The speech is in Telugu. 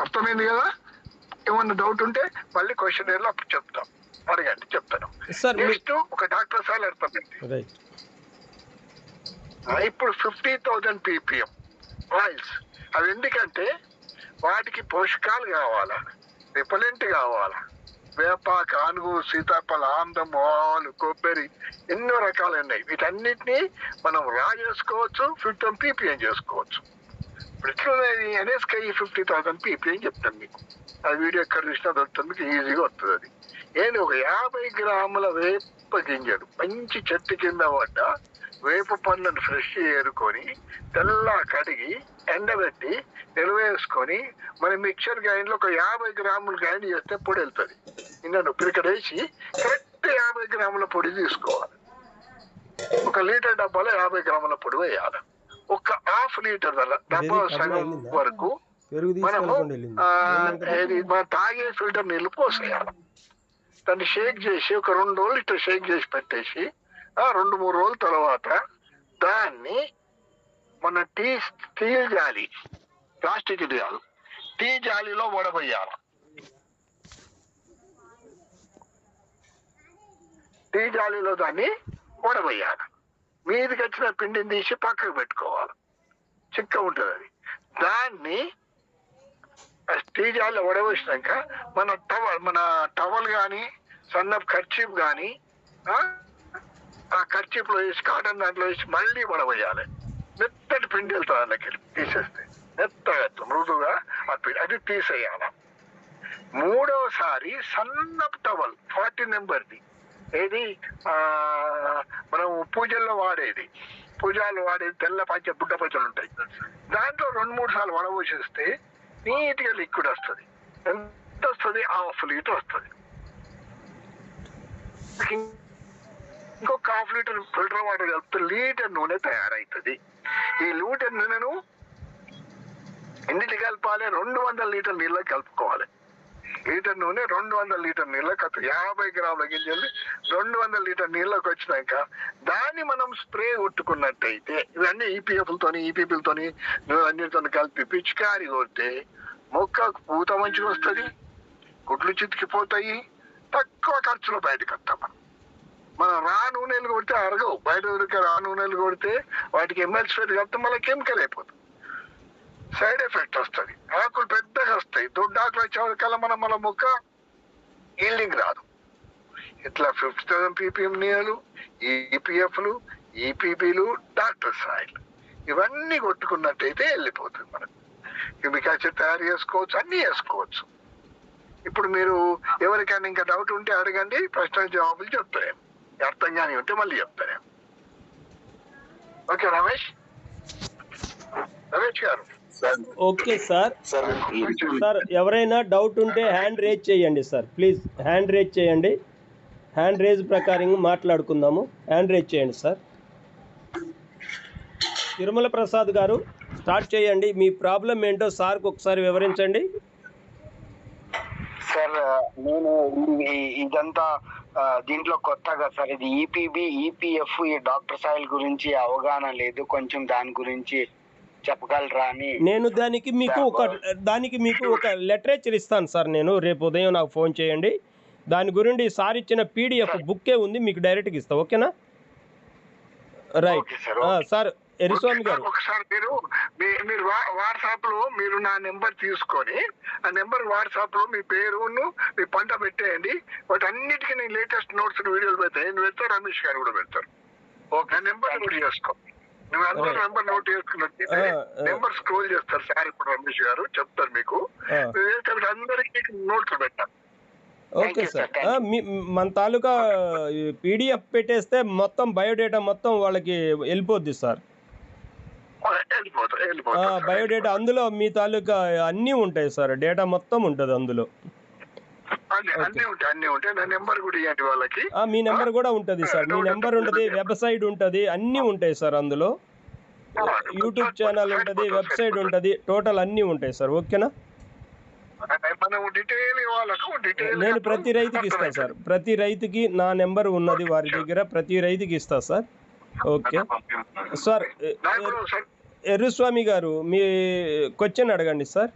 అర్థమైంది కదా? ఏమన్నా డౌట్ ఉంటే మళ్ళీ క్వశ్చన్లో అప్పుడు చెప్తాం. అడగండి చెప్తాను. నెక్స్ట్ ఒక డాక్టర్ సార్ అర్థమైంది ఇప్పుడు ఫిఫ్టీ థౌజండ్ పీపీఎం ఆయిల్స్ అవి ఎందుకంటే వాటికి పోషకాలు కావాలా? రిపలెంట్ కావాలా? వేప కానుగు సీతాఫల ఆమ్దం ఆలు కొబ్బరి ఎన్నో రకాలు ఉన్నాయి. వీటన్నిటిని మనం రా చేసుకోవచ్చు ఫిఫ్టీ పీపీఎం చేసుకోవచ్చు. ప్రతిరోజు ఎట్లున్నది ఎన్ఎస్కై ఫిఫ్టీ థౌసండ్ పీపీఎం చెప్తాను మీకు. ఆ వీడియో ఎక్కడ చూసినా దొరుకుతుంది మీకు ఈజీగా వస్తుంది అది. ఏంది ఒక యాభై గ్రాముల వేప గింజలు మంచి చెట్టు కింద పడ్డ వేప పండ్లను ఫ్రెష్ ఏరుకొని తెల్లా కడిగి ఎండబెట్టి నిలవేసుకొని మన మిక్చర్ గ్రైండ్లో ఒక యాభై గ్రాములు గ్రైండ్ చేస్తే పొడి వెళ్తుంది. నిన్ను ఇప్పుడు ఇక్కడ వేసి కరెక్ట్ యాభై గ్రాముల పొడి తీసుకోవాలి. ఒక లీటర్ డబ్బాలో యాభై గ్రాముల పొడి వేయాలి. ఒక హాఫ్ లీటర్ డబ్బా సగం? వరకు మనము మన తాగే ఫిల్టర్ నీళ్ళు పోసేయాలి. దాన్ని షేక్ చేసి ఒక రెండు రోజులు ఇట్లా షేక్ చేసి పెట్టేసి ఆ రెండు మూడు రోజుల తర్వాత దాన్ని మన టీ స్టీల్ జాలి ప్లాస్టిక్ ఇది కాదు టీ జాలీలో వడబోయాలి టీ జాలీలో దాన్ని వడబోయాలి మీదికి వచ్చిన పిండిని తీసి పక్కకు పెట్టుకోవాలి. చిక్క ఉంటుంది అది. దాన్ని ఆ స్టీజాల్లో వడవేసినాక మన టవల్ మన టవల్ కానీ సన్నపు ఖర్చీప్ కానీ ఆ ఖర్చీప్లో వేసి కాటన్ దాంట్లో వేసి మళ్ళీ వడవేయాలి మెత్తటి పిండి వెళ్తుంది అందులోకి తీసేస్తే. మెత్తగా మృదుగా ఆ పిండి. అది తీసేయాలి. మూడవసారి సన్నపు టవల్ ఫార్టీ నెంబర్ది ఏది? మనం పూజల్లో వాడేది. పూజలు వాడేది తెల్ల పంచ బుడ్డ పంచలు ఉంటాయి. దాంట్లో రెండు మూడు సార్లు వడబోసేస్తే నీట్గా లిక్విడ్ వస్తుంది. ఎంత వస్తుంది? హాఫ్ లీటర్ వస్తుంది. ఇంకొక హాఫ్ లీటర్ ఫిల్టర్ వాటర్ కలిపితే లీటర్ నూనె తయారవుతుంది ఈ లీటర్ నూనెను ఎన్నిటి కలపాలి? రెండు వందల లీటర్ నీళ్ళకి కలుపుకోవాలి. లీటర్ నూనె రెండు వందల లీటర్ నీళ్ళకి కలుపు యాభై గ్రాముల గింజలు రెండు వందల లీటర్ నీళ్ళకి వచ్చినాక దాన్ని మనం స్ప్రే కొట్టుకున్నట్టయితే ఇవన్నీ ఈపీఎఫ్లతోని ఈపీపీలతోని అన్నిటితో కలిపి పిచికారి కొడితే మొక్కకు పూత మంచిగా వస్తుంది గుడ్లు చితికిపోతాయి తక్కువ ఖర్చులో బయటకు వస్తాం మనం. మనం రా నూనెలు కొడితే అరగవు బయట దొరికే రా నూనెలు కొడితే వాటికి ఎమ్మెల్సీ ఫెట్ కలిపితే మళ్ళీ కెమికల్ అయిపోతుంది. సైడ్ ఎఫెక్ట్ వస్తుంది. ఆకులు పెద్దగా వస్తాయి. దొడ్డ ఆకులు వచ్చేవారికల్లా మనం మన మొక్క ఈల్డింగ్ రాదు. ఇట్లా ఫిఫ్టీ థౌసండ్ పీపీఎం నీళ్ళు ఈపీఎఫ్లు ఈపీబీలు డాక్టర్ సాయిల్. ఇవన్నీ కొట్టుకున్నట్టయితే వెళ్ళిపోతుంది మనకు. కెమికల్చర్ తయారు చేసుకోవచ్చు అన్నీ చేసుకోవచ్చు. ఇప్పుడు మీరు ఎవరికైనా ఇంకా డౌట్ ఉంటే అడగండి ప్రశ్న జవాబులు చెప్తాను అర్థం కానీ ఉంటే మళ్ళీ చెప్తాను okay Ramesh? Ramesh garu. Okay sir. Sir ఎవరైనా డౌట్ ఉంటే హ్యాండ్ రేజ్ చేయండి సార్. ప్లీజ్ హ్యాండ్ రేజ్ చేయండి. హ్యాండ్ రేజ్ ప్రకారం మాట్లాడుకుందాము. హ్యాండ్ రేజ్ చేయండి సార్. తిరుమల ప్రసాద్ గారు స్టార్ట్ చేయండి. మీ ప్రాబ్లం ఏంటో సార్కి ఒకసారి వివరించండి. సార్ నేను ఇదంతా దీంట్లో కొత్తగా సార్. ఇది ఈపీబి ఈపీఎఫ్ ఈ డాక్టర్ సాయిల్ గురించి అవగాహన లేదు. కొంచెం దాని గురించి చెప్పగలరా అని నేను దానికి మీకు ఒక దానికి మీకు ఒక లిటరేచర్ ఇస్తాను సార్ నేను. రేపు ఉదయం నాకు ఫోన్ చేయండి. దాని గురించి సార్ ఇచ్చిన పీడిఎఫ్ బుక్కే ఉంది మీకు డైరెక్ట్గా ఇస్తా ఓకేనా? రైట్ సార్, ఎరిస్వామి గారు. ఒకసారి మీరు మీరు వాట్సాప్లో మీరు నా నెంబర్ తీసుకొని ఆ నెంబర్ వాట్సాప్లో మీ పేరును మీ పంట పెట్టేయండి. వాటి అన్నిటికీ నేను లేటెస్ట్ నోట్స్ వీడియోలు పెడతాను నేను పెడతాను రమేష్ గారు కూడా పెడతారు. ఓకే నెంబర్ నోట్ చేసుకో నువ్వు అందరూ Right. నెంబర్ నోట్ చేసుకున్నట్టు. నెంబర్ స్క్రోల్ చేస్తారు. సార్ ఇప్పుడు రమేష్ గారు చెప్తారు మీకు. అందరికీ నోట్స్ ఓకే సార్. మన తాలూకా పీడిఎఫ్ పెట్టేస్తే మొత్తం బయోడేటా మొత్తం వాళ్ళకి వెళ్ళిపోద్ది సార్. బయోడేటా అందులో మీ తాలూకా అన్నీ ఉంటాయి సార్. డేటా మొత్తం ఉంటుంది అందులో. అన్ని అన్ని ఉంటాయి అన్ని ఉంటాయి. నా నెంబర్ కూడా ఇవ్వండి వాళ్ళకి. ఆ, మీ నెంబర్ కూడా ఉంటుంది సార్. మీ నెంబర్ ఉంటుంది వెబ్సైట్ ఉంటుంది అన్నీ ఉంటాయి సార్ అందులో. యూట్యూబ్ ఛానల్ ఉంటుంది వెబ్సైట్ ఉంటుంది టోటల్ అన్నీ ఉంటాయి సార్. ఓకేనా? నేను ప్రతి రైతుకి ఇస్తాను సార్. ప్రతి రైతుకి నా నెంబర్ ఉన్నది వారి దగ్గర. ప్రతి రైతుకి ఇస్తా సార్. ఓకే. సార్. ఎర్రస్వామి గారు మీ క్వశ్చన్ అడగండి సార్.